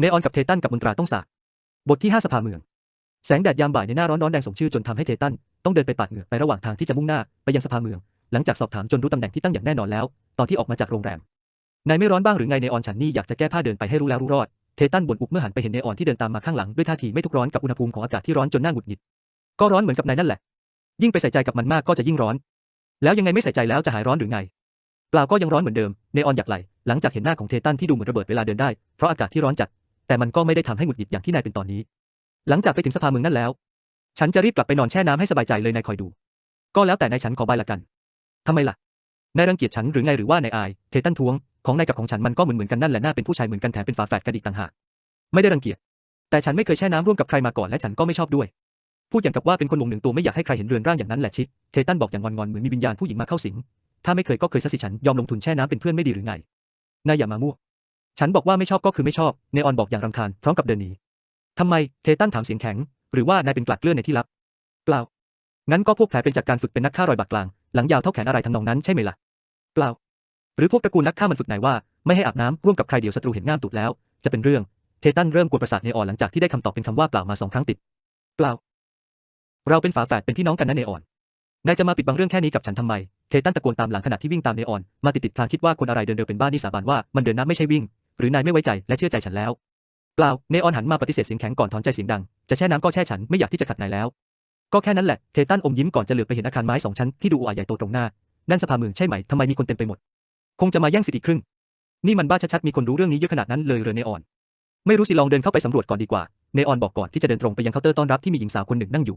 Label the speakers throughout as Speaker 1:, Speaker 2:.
Speaker 1: เนออนกับเทตันกับมนตราต้องสาบบทที่ 5 สภาเมือง แสงแดดยามบ่ายในหน้าร้อนร้อนแรงสมชื่อจนทำให้เทตันต้องเดินไปปาดเหงื่อไประหว่างทางที่จะมุ่งหน้าไปยังสภาเมือง หลังจากสอบถามจนรู้ตำแหน่งที่ตั้งอย่างแน่นอนแล้ว ตอนที่ออกมาจากโรงแรมนายไม่ร้อนบ้างหรือไงเนออนฉันนี่อยากจะแก้ผ้าเดินไปให้รู้แล้วรู้รอดเทตันบ่นอุบเมื่อหันไปเห็นเนออนที่เดินตามมาข้างหลังด้วยท่าทีไม่ทุกร้อนกับอุณหภูมิของอากาศที่ร้อนจนหน้าหงุดหงิดก็ร้อนเหมือนกับนายนั่นแหละ ยิ่งไปใส่ใจกับมันมากก็จะยิ่งร้อน แล้วยังไงไม่ใส่ใจแล้วจะหายร้อนหรือไงเปล่าก็ยังร้อนเหมือนเดิมเนออนอยากไหลหลังจากเห็นหน้าของเทตันที่ดูเหมือนระเบิดเวลาเดินได้เพราะอากาศที่ร้อนจัด แต่มันก็ไม่ได้ทำให้หงุดหงิดอย่างที่นายเป็นตอนนี้ หลังจากไปถึงสภาเมืองนั่นแล้ว ฉันจะรีบกลับไปนอนแช่น้ำให้สบายใจเลยนายคอยดู ก็แล้วแต่นายฉันขอบายละกันทำไมล่ะ นายรังเกียจฉันหรือไงหรือว่านายอาย เทตันท้วง ของนายกับของฉันมันก็เหมือนเหมือนกันนั่นแหละหน่าเป็นผู้ชายเหมือนกันแถมเป็นฝาแฝดกันอีกต่างหาก ไม่ได้รังเกียจ แต่ฉันไม่เคยแช่น้ำร่วมกับใครมาก่อนและฉันก็ไม่ชอบด้วย พูดอย่างกับว่าเป็นคนวงหนึ่งตัวไม่อยากให้ใครเห็นเรือนร่างอย่างนั้นแหละชิเทตันบอกอย่างงอนๆเหมือนมีวิญญาณผู้หญิงมาเข้าสิง ถ้าไม่เคยก็เคยซะสิฉันยอมลงทุนแช่น้ำเป็นเพื่อนไม่ดีหรือไงนายอย่ามามั่ว ฉันบอกว่าไม่ชอบก็คือไม่ชอบ เนออนบอกอย่างรำคาญพร้อมกับเดินหนีทำไม เทตันถามเสียงแข็ง หรือว่านายเป็นกลัดเลื่อนในที่ลับ เปล่า งั้นก็พวกแผลเป็นจากการฝึกเป็นนักฆ่ารอยบากกลาง หลังยาวเท่าแขนอะไรทำนองนั้นใช่ไหมล่ะ เปล่า หรือพวกตระกูลนักฆ่ามันฝึกไหนว่าไม่ให้อาบน้ำร่วมกับใครเดี๋ยวศัตรูเห็นง่ามตูดแล้ว จะเป็นเรื่อง เทตันเริ่มกวนประสาทเนออนหลังจากที่ได้คำตอบเป็นคำว่าเปล่ามาสองครั้งติด เปล่า เราเป็นฝาแฝดเป็นพี่น้องกันนะเนออน นายจะมาปิดบังเรื่องแค่นี้กับฉันทำไม เทตันตะโกนตามหลังขณะที่วิ่งตามเนออน มาติดติดพลางคิดว่าคนอะไรเดินเร็วเป็นบ้านี่สาบานว่ามันเดินน้ำไม่ใช่วิ่ง หรือนายไม่ไว้ใจและเชื่อใจฉันแล้ว เปล่า เนออนหันมาปฏิเสธเสียงแข็งก่อนถอนใจเสียงดัง จะแช่น้ำก็แช่ฉันไม่อยากที่จะขัดนายแล้ว ก็แค่นั้นแหละ เทตันอมยิ้มก่อนจะเหลือบไปเห็นอาคารไม้สองชั้นที่ดูอุอาใหญ่โตตรงหน้า นั่นสภาเมืองใช่ไหมทำไมมีคนเต็มไปหมด คงจะมาแย่งสิทธิ์อีกครึ่ง นี่มันบ้าชัดๆ มีคนรู้เรื่องนี้เยอะขนาดนั้นเลยเหรอเนออน ไม่รู้สิลองเดินเข้าไปสำรวจก่อนดีกว่า เนออนบอกก่อนที่จะเดินตรงไปยังเคาน์เตอร์ต้อนรับที่มีหญิงสาวคนหนึ่งนั่งอยู่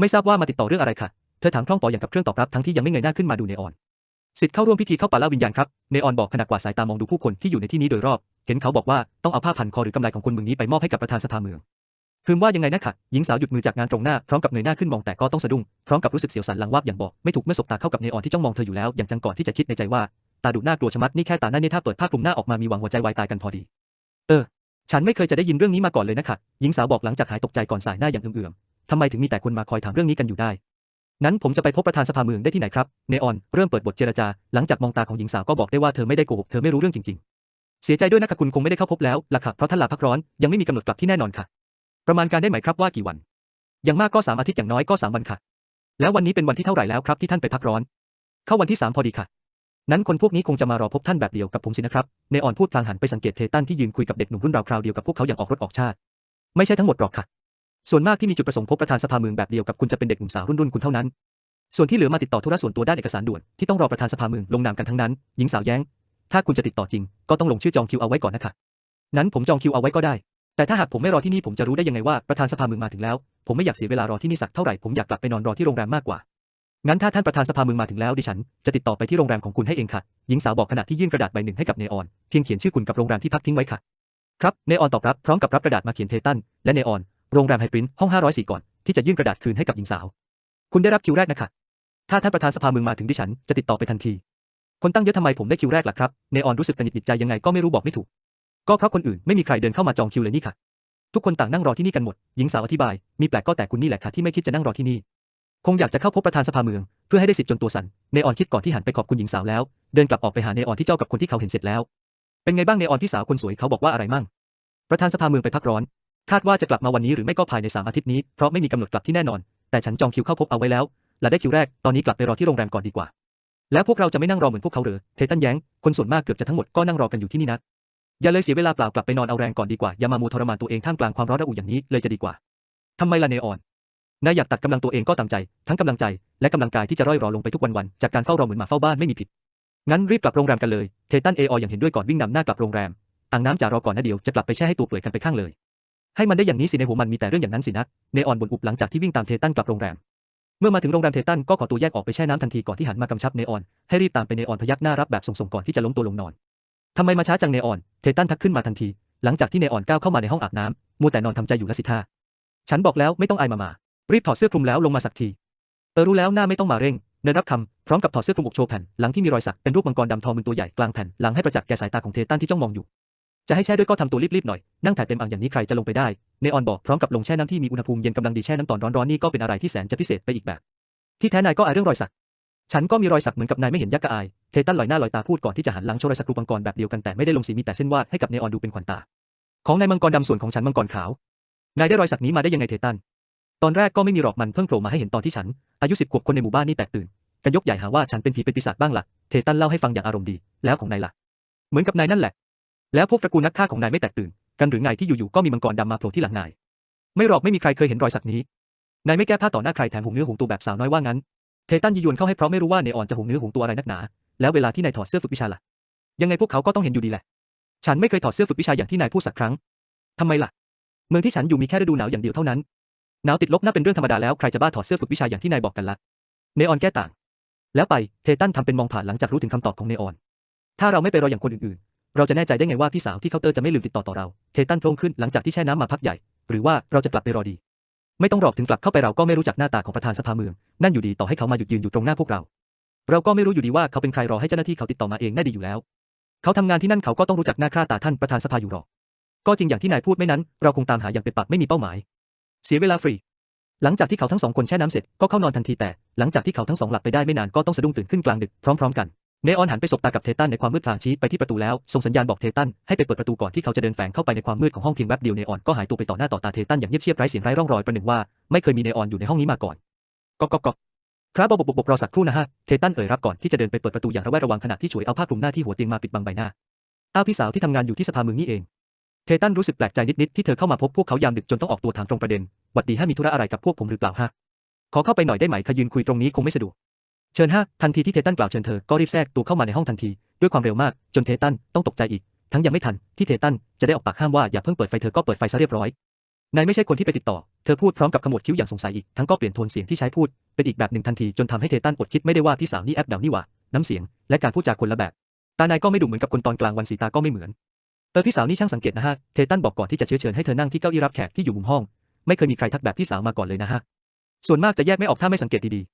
Speaker 1: ไม่ทราบว่ามาติดต่อเรื่องอะไรค่ะ เธอถามคล่องปออย่างกับเครื่องตอบรับทั้งที่ยังไม่เงยหน้าขึ้นมาดูเนออน สิทธิ์เข้าร่วมพิธีเข้าป่าล่าวิญญาณครับ เนออนบอกขณะกวาดสายตามองดูผู้คนที่อยู่ในที่นี้โดยรอบ เห็นเขาบอกว่าต้องเอาผ้าพันคอหรือกำไลของคนเมืองนี้ไปมอบให้กับประธานสภาเมือง คืมว่ายังไงนะค่ะหญิงสาวหยุดมือจากงานตรงหน้าพร้อมกับเงยหน้าขึ้นมองแต่ก็ต้องสะดุ้งพร้อมกับรู้สึกเสียวสันหลังวาบอย่างบอกไม่ถูกเมื่อสบตาเข้ากับเนออนที่จ้องมองเธออยู่แล้วอย่างจังก่อนที่จะคิดในใจว่าตาดุน่ากลัวชะมัดนี่แค่ตาหน้าเนี่ยถ้าเปิดผ้าคลุมหน้าออกมามีหวังหัวใจวายตายกันพอดี เออ ฉันไม่เคยจะได้ยินเรื่องนี้มาก่อนเลยนะคะหญิงสาวบอกหลังจากหายตกใจก่อนสายหน้าอย่างเอื่อมๆทำไมถึงมีแต่คนมาคอยถามเรื่องนี้กันอยู่ได้ งั้นผมจะไปพบประธานสภาเมืองได้ที่ไหนครับ เนออนเริ่มเปิดบทเจรจา หลังจากมองตาของหญิงสาวก็บอกได้ว่าเธอไม่ได้โกหก เธอไม่รู้เรื่องจริง ๆ เสียใจด้วยนะคะคุณคงไม่ได้เข้าพบแล้วล่ะค่ะเพราะท่านลาพักร้อนยังไม่มีกำหนดกลับที่แน่นอนค่ะ ประมาณการได้ไหมครับว่ากี่วัน อย่างมากก็สามอาทิตย์อย่างน้อยก็สามวันค่ะ แล้ววันนี้เป็นวันที่เท่าไหร่แล้วครับที่ท่านไปพักร้อน เข้าวันที่สามพอดีค่ะ นั้นคนพวกนี้คงจะมารอพบท่านแบบเดียวกับผมสินะครับ เนออนพูดพลางหันไปสังเกตเทตันที่ยืนคุยกับเด็กหนุ่มรุ่นราวคราวเดียวกับพวกเขาอย่างออกรถออกชาติ ไม่ใช่ทั้งหมดหรอกค่ะ ส่วนมากที่มีจุดประสงค์พบประธานสภาเมืองแบบเดียวกับคุณจะเป็นเด็กหนุ่มสาวรุ่นรุ่นคุณเท่านั้น ส่วนที่เหลือมาติดต่อธุระส่วนตัวด้านเอกสารด่วนที่ต้องรอประธานสภาเมืองลงนามกันทั้งนั้น หญิงสาวแย้ง ถ้าคุณจะติดต่อจริง ก็ต้องลงชื่อจองคิวเอาไว้ก่อนนะคะนั้นผมจองคิวเอาไว้ก็ได้ แต่ถ้าหากผมไม่รอที่นี่ผมจะรู้ได้ยังไงว่าประธานสภาเมืองมาถึงแล้ว ผมไม่อยากเสียเวลารอที่นี่สักเท่าไหร่ผมอยากกลับไปนอนรอที่โรงแรมมากกว่า งั้นถ้าท่านประธานสภาเมืองมาถึงแล้วดิฉัน จะติดต่อไปที่โรงแรมของคุณให้เองค่ะ หญิงสาวบอกขณะที่ยื่นกระดาษใบหนึ่งให้กับเนออน เพียงเขียนชื่อคุณกับโรงแรมที่พักทิ้งไว้ค่ะ ครับ เนออนตอบรับพร้อมกับรับกระดาษมาเขียนเทตันและเนออน โรงแรมไฮปรินห้อง 504 ก่อน ที่จะยื่นกระดาษคืนให้กับหญิงสาว คุณได้รับคิวแรกนะคะ ถ้าท่านประธานสภาเมืองมาถึงดิฉัน จะติดต่อไปทันที คนตั้งเยอะทำไมผมได้คิวแรกล่ะครับ เนออนรู้สึกตันหิดใจยังไงก็ไม่รู้บอกไม่ถูก ก็เพราะคนอื่นไม่มีใครเดินเข้ามาจองคิวเลยนี่ค่ะ ทุกคนต่างนั่งรอที่นี่กันหมด หญิงสาวอธิบาย มีแปลกก็แต่คุณนี่แหละค่ะที่ไม่คิดจะนั่งรอที่นี่ คงอยากจะเข้าพบประธานสภาเมือง เพื่อให้ได้สิทธิ์จนตัวสั่น เนออนคิดก่อนที่หันไปขอบคุณหญิงสาวแล้ว เดินกลับออกไปหาเนออนที่เจ้ากับคนที่เขาเห็นเสร็จแล้ว เป็นไงบ้างเนออนพี่สาวคนสวยเขาบอกว่าอะไรมั่งประธานสภาเมืองไปพักร้อน คาดว่าจะกลับมาวันนี้หรือไม่ก็ภายในสามอาทิตย์นี้ เพราะไม่มีกำหนดกลับที่แน่นอน แต่ฉันจองคิวเข้าพบเอาไว้แล้ว และได้คิวแรก ตอนนี้กลับไปรอที่โรงแรมก่อนดีกว่า แล้วพวกเราจะไม่นั่งรอเหมือนพวกเขาหรือเทตันแย้ง คนส่วนมากเกือบจะทั้งหมดก็นั่งรอกันอยู่ที่นี่นะอย่าเลยเสียเวลาเปล่ากลับไปนอนเอาแรงก่อนดีกว่า อย่ามามัวทรมานตัวเองท่ามกลางความร้อนระอุอย่างนี้เลยจะดีกว่าทำไมล่ะเนออนนายอยากตัดกำลังตัวเองก็ตามใจ ทั้งกำลังใจและกำลังกายที่จะร่อยรอลงไปทุกวันๆจากการเฝ้ารอเหมือนหมาเฝ้าบ้านไม่มีผิด งั้นรีบกลับโรงแรมกันเลย เทตันเอออย่างเห็นด้วยก่อนวิ่งนำหน้ากลับโรงแรมอ่างน้ำจ่ารอก่อนนะเดี๋ยวจะกลับไปแช่ให้ตัวเปื่อยกันไปข้างเลย ให้มันได้อย่างนี้สิในหัวมันมีแต่เรื่องอย่างนั้นสินะเนออนบ่นอุบหลังจากที่วิ่งตามเทตันกลับโรงแรม เมื่อมาถึงโรงแรมเทตันก็ขอตัวแยกออกไปแช่น้ำทันทีก่อนที่หันมากำชับเนออน ให้รีบตามไปเนออนพยักหน้ารับแบบส่งๆก่อนที่จะล้มตัวลงนอนทำไมมาช้าจังเนออน เทตันทักขึ้นมาทันที หลังจากที่เนออนก้าวเข้ามาในห้องอาบน้ำมัวแต่นอนทำใจอยู่ละสิท่าฉันบอกแล้วไม่ต้องอายมามา รีบถอดเสื้อคลุมแล้วลงมาสักที เออรู้แล้วหน้าไม่ต้องมาเร่ง เนินรับคำพร้อมกับถอดเสื้อคลุมอกโชว์แผ่นหลังที่มีรอยสักเป็นรูปมังกรดำทองมึนตัวใหญ่กลางแผ่นหลังให้ประจักษ์แก่สายตาของเทตันที่จ้องมองอยู่ จะให้แช่ด้วยก็ทำตัวรีบๆหน่อย นั่งถ่ายเต็มอ่างอย่างนี้ใครจะลงไปได้ เนออนบอกพร้อมกับลงแช่น้ำที่มีอุณหภูมิเย็นกำลังดีแช่น้ำตอนร้อนๆนี่ก็เป็นอะไรที่แสนจะพิเศษไปอีกแบบ ที่แท้นายก็อายเรื่องรอยสัก ฉันก็มีรอยสักเหมือนกับนายไม่เห็นยักษ์กะอาย เทตันลอยหน้าลอยตาพูดก่อนที่จะหันหลังโชว์รอยสักรูปมังกรแบบเดียวกันแต่ไม่ได้ลงสีมีแต่เส้นวาดให้กับเนออนดูเป็นขวัญตา ของนายมังกรดำส่วนของฉันมังกรขาวนายได้รอยสักนี้มาได้ยังไงเทตัน ตอนแรกก็ไม่มีหรอกมันเพิ่งโผล่มาให้เห็นตอนที่ฉัน อายุสิบขวบคนในหมู่บ้านนี่แตกตื่นกันยกใหญ่หาว่าฉันเป็นผีเป็นปีศาจบ้างละ่ะ เทตันเล่าให้ฟังอย่างอารมณ์ดี แล้วของนายล่ะ เหมือนกับนายนั่นแหละ แล้วพวกตระกูลนักฆ่าของนายไม่แตกตื่น กันหรือไงที่อยู่ๆก็มีมังกรดำมาโผล่ที่หลังนาย ไม่หรอกไม่มีใครเคยเห็นรอยสักนี้ นายไม่แก้ผ้าต่อหน้าใครแถมหวงเนื้อหวงตัวแบบสาวน้อยว่างั้น เทตันยียวนเข้าให้เพราะไม่รู้ว่าเนออนจะหวงเนื้อหวงตัวอะไรนักหนา แล้วเวลาที่นายถอดเสื้อฝึกวิชาล่ะ ยังไงพวกเขาก็ต้องเห็นอยู่ดีแหละ ฉันไม่เคยถอดเสื้อฝึกวิชาอย่างที่นายพูดสักครั้งทำไมล่ะ เมืองที่ฉันอยู่มีแค่ฤดูหนาวอย่างเดียวเท่านั้น หนาวติดลบน่าเป็นเรื่องธรรมดาแล้วใครจะบ้าถอดเสื้อฝึกวิชาอย่างที่นายบอกกันละเนออนแก้ต่าง แล้วไป เทตันทำเป็นมองผ่านหลังจากรู้ถึงคำตอบของเนออน ถ้าเราไม่ไปรออย่างคนอื่นๆ เราจะแน่ใจได้ไงว่าพี่สาวที่เคาน์เตอร์จะไม่ลืมติดต่อต่อเรา เทตันโพล่งขึ้นหลังจากที่แช่น้ำมาพักใหญ่ หรือว่าเราจะกลับไปรอดี ไม่ต้องรอกถึงกลับเข้าไปเราก็ไม่รู้จักหน้าตาของประธานสภาเมือง นั่นอยู่ดีต่อให้เขามาหยุดยืนอยู่ตรงหน้าพวกเรา เราก็ไม่รู้อยู่ดีว่าเขาเป็นใครรอให้เจ้าหน้าที่เขาติดต่อมาเองน่าดีอยู่แล้ว เขาทำงานที่นั่นเขาก็ต้องรู้จักหน้าค่าตาท่านประธานสภาอยู่หรอก ก็จริงอย่างที่นายพูดไม่นั้น เราคงตามหาอย่างเป็นปักไม่มีเป้าหมาย เสียเวลาฟรีหลังจากที่เขาทั้งสองคนแช่น้ำเสร็จก็เข้านอนทันทีแต่ หลังจากที่เขาทั้งสองหลับไปได้ไม่นานก็ต้องสะดุ้งตื่นขึ้นกลางดึกพร้อมๆกัน เนออนหันไปสบตากับเทตันในความมืดพลางชี้ไปที่ประตูแล้วส่งสัญญาณบอกเทตันให้ไปเปิดประตูก่อนที่เขาจะเดินแฝงเข้าไปในความมืดของห้องเพียงแวบเดียวเนออนก็หายตัวไปต่อหน้าต่อตาเทตันอย่างเงียบเชียบไร้เสียงไร้ร่องรอยประหนึ่งว่าไม่เคยมีเนออนอยู่ในห้องนี้มาก่อนก็ก็ก็ครับบบบบรอสักครู่นะฮะเทตันเอ่ยรับก่อนที่จะเดินไปเปิดประตูอย่างระแวดระวังขณะที่ฉวยเอาผ้าคลุมหน้าที่หัวเตียงมาปิดบังใบหน้าอ้าวพี่สาวที่ทำงานอยู่ที่สภาเมืองนี่เอง เทตันรู้สึกแปลกใจนิดๆที่เธอเข้ามาพบพวกเขายามดึกจนต้องออกตัวถามตรงประเด็นหวัดดีฮะมีธุระอะไรกับพวกผมหรือเปล่าฮะขอเข้าไปหน่อยได้ไหมขยืนคุยตรงนี้คงไม่สะดวก เชิญฮะทันทีที่เทตันกล่าวเชิญเธอ ก็รีบแทรกตัวเข้ามาในห้องทันที ด้วยความเร็วมาก จนเทตันต้องตกใจอีก ทั้งยังไม่ทันที่เทตันจะได้ออกปากห้ามว่าอย่าเพิ่งเปิดไฟเธอก็เปิดไฟซะเรียบร้อย นายไม่ใช่คนที่ไปติดต่อ เธอพูดพร้อมกับขมวดคิ้วอย่างสงสัยอีก ทั้งก็เปลี่ยนโทนเสียงที่ใช้พูด เป็นอีกแบบหนึ่งทันทีจนทำให้เทตันอดคิดไม่ได้ว่าพี่สาวนี่แอบเดานี่หว่า น้ำเสียง และการพูดจาคนละแบบ ตานายก็ไม่ดูเหมือนกับคนตอนกลางวันสีตาก็ไม่เหมือน เออพี่สาวนี่ช่างสังเกตนะฮะ เทตันบอกก่อนที่จะเชื้อเชิญให้เธอนั่งที่เก้าอี้รับแขกที่อยู่มุมห้อง ไม่เคยมีใครทักแบบพี่สาวมาก่อนเลยนะฮะ ส่วนมากจะแยกไม่ออกถ้าไม่สังเกตดีๆ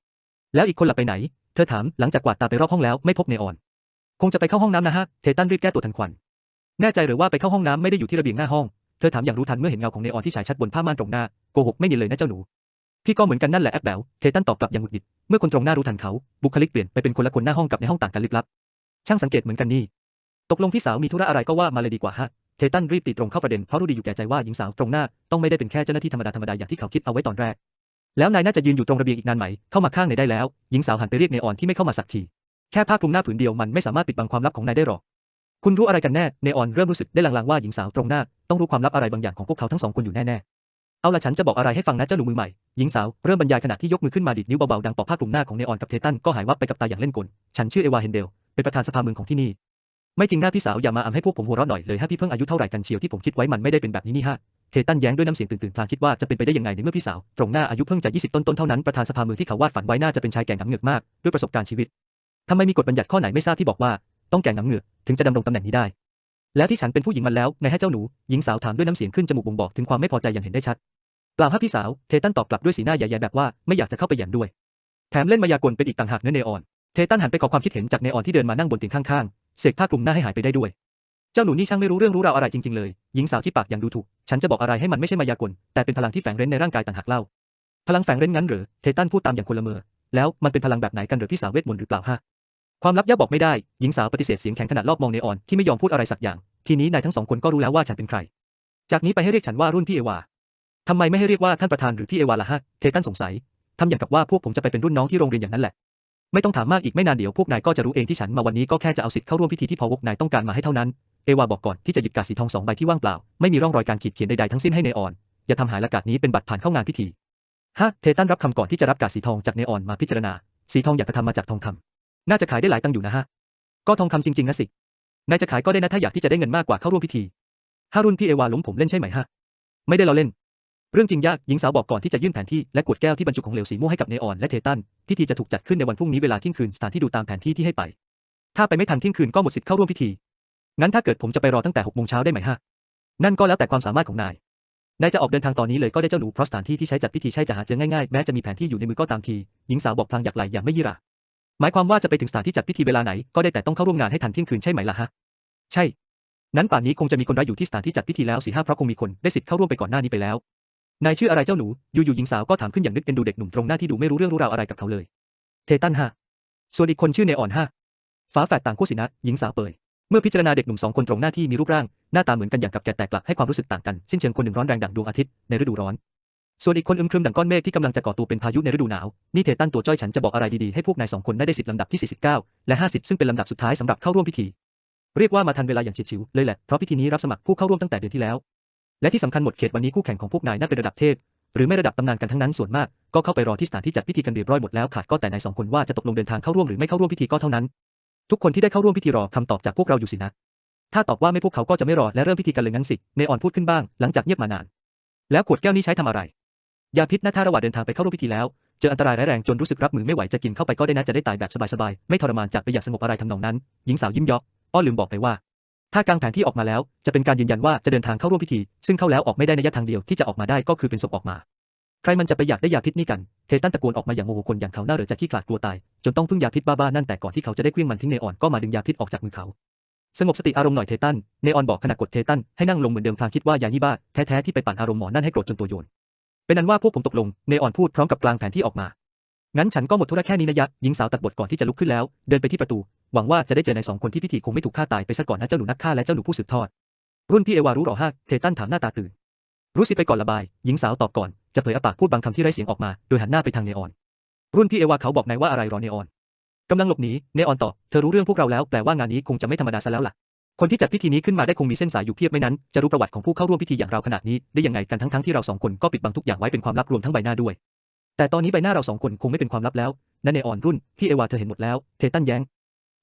Speaker 1: แล้วอีกคนหล่ะไปไหน เธอถามหลังจากกวาดตาไปรอบห้องแล้วไม่พบเนออน คงจะไปเข้าห้องน้ำนะฮะ เทตันรีบแก้ตัวทันควัน แน่ใจหรือว่าไปเข้าห้องน้ำไม่ได้อยู่ที่ระเบียงหน้าห้อง เธอถามอย่างรู้ทันเมื่อเห็นเงาของเนออนที่ฉายชัดบนผ้าม่านตรงหน้า โกหกไม่เนีเลยนะเจ้าหนู พี่ก็เหมือนกันนั่นแหละแอบแบวเทตันตอบกลับอย่างหงุดหงิด เมื่อคนตรงหน้ารู้ทันเขา บุคลิกเปลี่ยนไปเป็นคนละคนหน้าห้องกับในห้องต่างกันลิบลับ ช่างสังเกตเหมือนกันนี่ ตกลงพี่สาวมีธุระอะไรก็ว่ามาเลยดีกว่าฮะ เทตันรีบตีตรงเข้าประเด็นเพราะรู้ดีอยู่แก่ใจว่าหญิงสาวตรงหน้าต้องไม่ได้เป็นแค่เจ้าหน้าที่ธรรมดาธรรมดาอย่างที่เขาคิดเอาไว้ตอนแรก แล้วนายน่าจะยืนอยู่ตรงระเบียงอีกนานไหม เข้ามาข้างในได้แล้ว หญิงสาวหันไปเรียกเนออนที่ไม่เข้ามาสักที แค่ผ้าคลุมหน้าผืนเดียวมันไม่สามารถปิดบังความลับของนายได้หรอก คุณรู้อะไรกันแน่ เนออนเริ่มรู้สึกได้ลางๆว่าหญิงสาวตรงหน้าต้องรู้ความลับอะไรบางอย่างของพวกเขาทั้งสองคนอยู่แน่ๆ เอาละฉันจะบอกอะไรให้ฟังนะเจ้าหนูมือใหม่ หญิงสาวเริ่มบรรยายขณะที่ยกมือขึ้นมาดิดนิ้วเบาๆดังปอกผ้าคลุมหน้าของเนออนกับเทตันก็หายวับไปกับตาอย่างเล่นกล ฉันชื่อเอวาเฮนเดล เป็นประธานสภาเมืองของที่นี่ไม่จริงหน้าพี่สาวอย่ามาอำให้พวกผมหัวเราะหน่อยเลยฮะพี่เพิ่งอายุเท่าไหร่กันเชียวที่ผมคิดไว้มันไม่ได้เป็นแบบนี้นี่ฮะ เทตันแย้งด้วยน้ำเสียงตื่นๆพลางคิดว่าจะเป็นไปได้ยังไงในเมื่อพี่สาว ตรงหน้าอายุเพิ่งจะ 20 ต้นๆเท่านั้นประธานสภาเมืองที่เขาวาดฝันไว้น่าจะเป็นชายแก่งหงำเหงือกมากด้วยประสบการณ์ชีวิตทำไมมีกฎบัญญัติข้อไหนไม่ทราบที่บอกว่าต้องแก่งหงำเหงือกถึงจะดำรงตำแหน่งนี้ได้ แล้วที่ฉันเป็นผู้หญิงมันแล้วไงให้เจ้าหนูหญิงสาวถามด้วยน้ำเสียงขึ้นจมูกบ่งบอกถึงความไม่พอใจอย่างเห็นได้ชัดเปล่าฮะพี่สาวเทตันตอบกลับด้วยสีหน้าแย่ๆแบบว่าไม่อยากจะเข้าไปแย่มด้วย แถมเล่นมายากลเป็นอีกต่างหากเนื้อเนออน เทตันหันไปขอความคิดเห็นจากเนออนที่เดินมานั่งบนเตียงข้างๆเสกผ้าคลุมหน้าให้หายไปได้ด้วย จ้าหนูนี่ช่างไม่รู้เรื่องรู้ราวอะไรจริงๆเลย หญิงสาวที่ปากอย่างดูถูก ฉันจะบอกอะไรให้มันไม่ใช่มายากล แต่เป็นพลังที่แฝงเร้นในร่างกายต่างหากเล่า พลังแฝงเร้นงั้นหรือ เทตันพูดตามอย่างคนละเมอ แล้วมันเป็นพลังแบบไหนกันหรือพี่สาวเวทมนต์หรือเปล่าฮะ ความลับย่าบอกไม่ได้ หญิงสาวปฏิเสธเสียงแข็งขนาดรอบมองเนออนที่ไม่ยอมพูดอะไรสักอย่าง ทีนี้นายทั้งสองคนก็รู้แล้วว่าฉันเป็นใคร จากนี้ไปให้เรียกฉันว่ารุ่นพี่เอวาทำไมไม่ให้เรียกว่าท่านประธานหรือพี่เอวาล่ะฮะ เทตันสงสัยทำอย่างกับว่าพวกผมจะไปเป็นรุ่นน้องที่โรงเรียนอย่างนั้นแหละไม่ต้องถามมากอีกไม่นานเดี๋ยวพวกนายก็จะรู้เองที่ฉันมาวันนี้ก็แค่จะเอาสิทธิ์เข้าร่วมพิธีที่พอวกนายต้องการมาให้เท่านั้น เอวาบอกก่อนที่จะหยิบกาสีทองสองใบที่ว่างเปล่า ไม่มีร่องรอยการขีดเขียนใดๆทั้งสิ้นให้เนออน อย่าทำหายละกาดนี้เป็นบัตรผ่านเข้างานพิธีฮะเทตันรับคำก่อนที่จะรับกาสีทองจากเนออนมาพิจารณา สีทองอยากจะทำมาจากทองคำน่าจะขายได้หลายตังค์อยู่นะฮะ ก็ทองคำจริงๆนะสินายจะขายก็ได้นะถ้าอยากที่จะได้เงินมากกว่าเข้าร่วมพิธีถ้ารุนพี่เอวาล้มผมเล่นใช่ไหมฮะ ไม่ได้เราเล่น เรื่องจริงยากหญิงสาวบอกก่อนที่จะยื่นแผนที่และขวดแก้วที่บรรจุของเหลวสีม่วงให้กับเนออนและเทตันพิธีจะถูกจัดขึ้นในวันพรุ่งนี้เวลาเที่ยงคืนสถานที่ดูตามแผนที่ที่ให้ไป ถ้าไปไม่ทันเที่ยงคืนก็หมดสิทธิ์เข้าร่วมพิธี งั้นถ้าเกิดผมจะไปรอตั้งแต่หกโมงเช้าได้ไหมฮะ นั่นก็แล้วแต่ความสามารถของนาย นายจะออกเดินทางตอนนี้เลยก็ได้เจ้าหนูเพราะสถานที่ที่ใช้จัดพิธีใช่จะหาเจอง่ายๆ แม้จะมีแผนที่อยู่ในมือก็ตามที หญิงสาวบอกพลางอยากไหลอย่างไม่ยี่ระ หมายความว่าจะไปถึงสถานที่จัดพิธีเวลาไหนก็ได้แต่ต้องเข้าร่วมงานให้ทันเที่ยงคืนใช่ไหมล่ะฮะ ใช่ นั้นป่านนี้คงจะมีคนร้ายอยู่ที่สถานที่จัดพิธีแล้วสี่ห้าเพราะคงมีคนได้สิทธิ์เข้าร่วมไปก่อนหน้านี้ไปแล้ว นายชื่ออะไรเจ้าหนู อยู่ๆหญิงสาวก็ถามขึ้นอย่างนึกเอ็นดูเด็กหนุ่มตรงหน้าที่ดูไม่รู้เรื่องรู้ราวอะไรกับเขาเลย เทตันฮะส่วนอีกคนชื่อเนออนฮะฝาแฝดต่างคู่สินะหญิงสาวเปย เมื่อพิจารณาเด็กหนุ่มสองคนตรงหน้าที่มีรูปร่าง หน้าตาเหมือนกันอย่างกับแกแต่กลับให้ความรู้สึกต่างกัน สิ้นเชิงคนหนึ่งร้อนแรงดั่งดวงอาทิตย์ในฤดูร้อน ส่วนอีกคนอึมครึมดั่งก้อนเมฆที่กำลังจะก่อตัวเป็นพายุในฤดูหนาว นี่เทตันตัวจ้อยฉันจะบอกอะไรดีๆให้พวกนายสองคนได้ได้สิบลำดับที่ 49 และ 50 ซึ่งเป็นลำดับสุดท้ายสำหรับเข้าร่วมพิธี เรียกว่ามาทันเวลาอย่างเฉียดฉิวเลยแหละ เพราะพิธีนี้รับสมัครผู้เข้าร่วมตั้งแต่เดือนที่แล้ว และที่สำคัญหมดเขตวันนี้คู่แข่งของพวกนายน่าเป็นระดับเทพ หรือไม่ระดับตำนานกันทั้งนั้นส่วนมาก ก็เข้าไปรอที่สถานที่จัดพิธีกันเรียบร้อยหมดแล้วขาดก็แต่นายสองคนว่าจะตกลงเดินทางเข้าร่วมหรือไม่เข้าร่วมพิธีก็เท่านั้น ทุกคนที่ได้เข้าร่วมพิธีรอคำตอบจากพวกเราอยู่สินะ ถ้าตอบว่าไม่พวกเขาก็จะไม่รอและเริ่มพิธีกันเลยงั้นสิ เนออนพูดขึ้นบ้างหลังจากเงียบมานาน แล้วขวดแก้วนี้ใช้ทำอะไร ยาพิษนะถ้าระหว่างเดินทางไปเข้าร่วมพิธีแล้ว เจออันตรายร้ายแรงจนรู้สึกรับมือไม่ไหวจะกินเข้าไปก็ได้นะจะได้ตายแบบสบายๆ ไม่ทรมานจากไปอย่างสงบอะไรทำนองนั้น หญิงสาวยิ้มเยาะอ้อลืมบอกไปว่า ถ้ากางแผนที่ออกมาแล้ว จะเป็นการยืนยันว่าจะเดินทางเข้าร่วมพิธี ซึ่งเข้าแล้วออกไม่ได้ในยะทางเดียวที่จะออกมาได้ก็คือเป็นศพออกมา ใครมันจะไปอยากได้ยาพิษนี่กัน เทตันตะโกนออกมาอย่างโมโหคนอย่างเขาหน้าเหรือจะขี้ขลาดกลัวตาย จนต้องพึ่งยาพิษบ้าๆนั่นแต่ก่อนที่เขาจะได้เคลื่องมันทิ้งเนออนก็มาดึงยาพิษออกจากมือเขา สงบสติอารมณ์หน่อยเทตัน เนออนบอกขณะกดเทตันให้นั่งลงเหมือนเดิมพลางคิดว่ายานี่บ้าแท้ๆที่ไปปั่นอารมณ์หมอนั่นให้โกรธจนตัวโยน เป็นนั้นว่าพวกผมตกลง เนออนพูดพร้อมกับกลางแผนที่ออกมา งั้นฉันก็หมดธุระแค่นี้นะยะ หญิงสาวตัดบทก่อนที่จะลุกขึ้นแล้ว เดินไปที่ประตู หวังว่าจะได้เจอในสองคนที่พิธีคงไม่ถูกฆ่าตายไปซะก่อนนะเจ้าหนูนักฆ่าและเจ้าหนูผู้สืบทอดรุ่นพี่เอวารู้หรอฮะเทตันถามหน้าตาตื่น รู้สิไปก่อนระบาย หญิงสาวตอบก่อน จะเผยอปากพูดบางคำที่ไร้เสียงออกมา โดยหันหน้าไปทางเนออน รุ่นพี่เอวาเขาบอกนายว่าอะไรรอเนออนกำลังหลบหนี เนออนตอบ เธอรู้เรื่องพวกเราแล้ว แปลว่างานนี้คงจะไม่ธรรมดาซะแล้วล่ะ คนที่จัดพิธีนี้ขึ้นมาได้คงมีเส้นสายอยู่เพียบไม่นั้น จะรู้ประวัติของผู้เข้าร่วมพิธีอย่างเราขนาดนี้ได้ยังไงกันทั้งๆที่เราสองคนก็ปิดบังทุกอย่างไว้เป็นความลับรวมทั้งใบหน้าด้วย แต่ตอนนี้ใบหน้าเราสองคนคงไม่เป็นความลับแล้วนั่นเนออนรุ่นพี่เอวาเธอเห็นหมดแล้ว เทตันแย้ง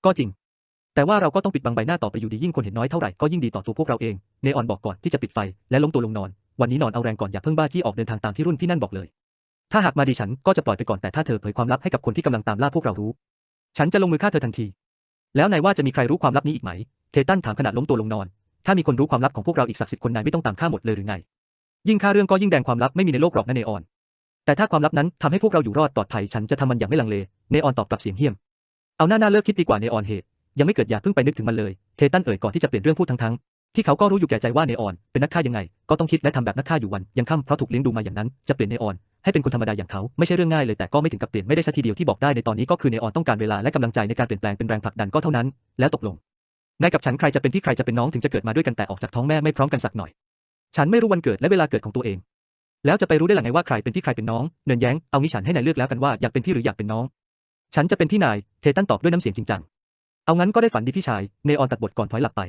Speaker 1: ก็จริงแต่ว่าเราก็ต้องปิดบังใบหน้าต่อไปอยู่ดียิ่งคนเห็นน้อยเท่าไหร่ก็ยิ่งดีต่อตัวพวกเราเอง เนออนบอกก่อนที่จะปิดไฟและล้มตัวลงนอน วันนี้นอนเอาแรงก่อนอย่าเพิ่งบ้าจี้ออกเดินทางตามที่รุ่นพี่นั่นบอกเลย ถ้าหากมาดีฉันก็จะปล่อยไปก่อนแต่ถ้าเธอเผยความลับให้กับคนที่กำลังตามล่าพวกเรารู้ ฉันจะลงมือฆ่าเธอทันที แล้วนายว่าจะมีใครรู้ความลับนี้อีกไหม เทตันถามขณะล้มตัวลงนอน ถ้ามีคนรู้ความลับของพวกเราอีกสักสิบคนนายไม่ต้องตามฆ่าหมดเลยหรือไง ยิ่งฆ่าเรื่องก็ยิ่งแดงความลับไม่มีในโลกหรอกนะเนออน แต่ถ้าความลับนั้นทำให้พวกเราอยู่รอดปลอดภัยฉันจะทำมันอย่างไม่ลังเล เนออนตอบกลับเสียงเหี้ยม เอาหน้าหน้าเลิกคิดดีกว่าเนออนเหตุยังไม่เกิดอย่าเพิ่งไปนึกถึงมันเลย เทตันเอ่ยก่อนที่จะเปลี่ยนเรื่องพูดทั้งๆ ที่เขาก็รู้อยู่แก่ใจว่าเนออน เป็นนักฆ่ายังไง ก็ต้องคิดและทำแบบนักฆ่าอยู่วันยังค่ำเพราะถูกเลี้ยงดูมาอย่างนั้นจะเปลี่ยนเนออน ให้เป็นคนธรรมดาอย่างเขาไม่ใช่เรื่องง่ายเลยแต่ก็ไม่ถึงกับเปลี่ยนไม่ได้สัทีเดียวที่บอกได้ในตอนนี้ก็คือเนออนต้องการเวลาและกำลังใจในการเปลี่ยนแปลงเป็นแรงผลักดันก็เท่านั้น แล้วตกลงนายกับฉันใครจะเป็นพี่ใครจะเป็นน้องถึงจะเกิดมาด้วยกันแต่ออกจากท้องแม่ไม่พร้อมกันสักหน่อย ฉันไม่รู้วันเกิดและเวลาเกิดของตัวเอง แล้วจะไปรู้ได้หลังไงว่าใครเป็นพี่ใครเป็นน้องเนินแย้งเอางี้ฉันให้นายเลือกแล้วกันว่าอยากเป็นพี่หรืออยากเป็นน้อง ฉันจะเป็นพี่นายเทตันตอบด้วยน้ำเสียงจริงจังเอางั้นก็ได้ฝันดีพี่ชายเนออนตัดบทก่อนพลอยหลับไป